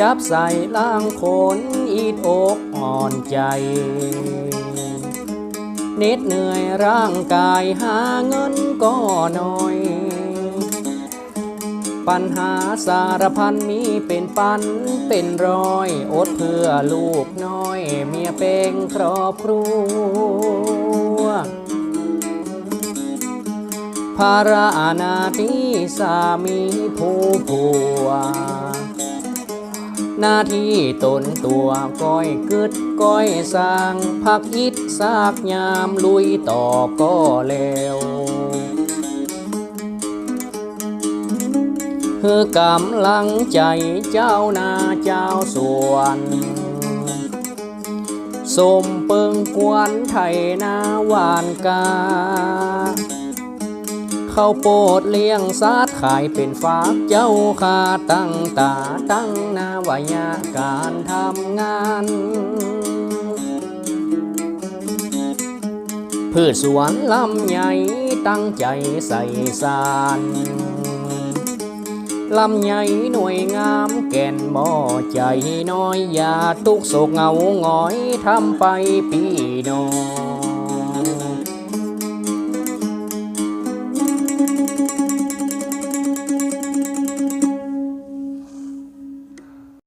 จับใส่ล่างขนอีดอกอ่อนใจ เน็ดเหนื่อยร่างกายหาเงินก็น้อย ปัญหาสารพันมีเป็นปันเป็นร้อย อดเพื่อลูกน้อย เมียเป็นครอบครัวภาระนาที่สามีผู้ผัว หน้าที่ตนตัวก้อยกึดก้อยสร้างพักอิดซากยามลุยต่อก็แล้วเฮือกำลังใจเจ้านาเจ้าสวนสมเปิงกวนไทยนาหวานกา ข้าโปดเลี้ยงซาดขายเป็นฝากเจ้าคาตั้งตาตั้งนาวายาการทำงาน พืชสวนลำใหญ่ตั้งใจใส่สารลำใหญ่หน่วยงามแก่นบ่อใจน้อยอย่าตุกโศกเหงาหงอยทำไปปีน้อย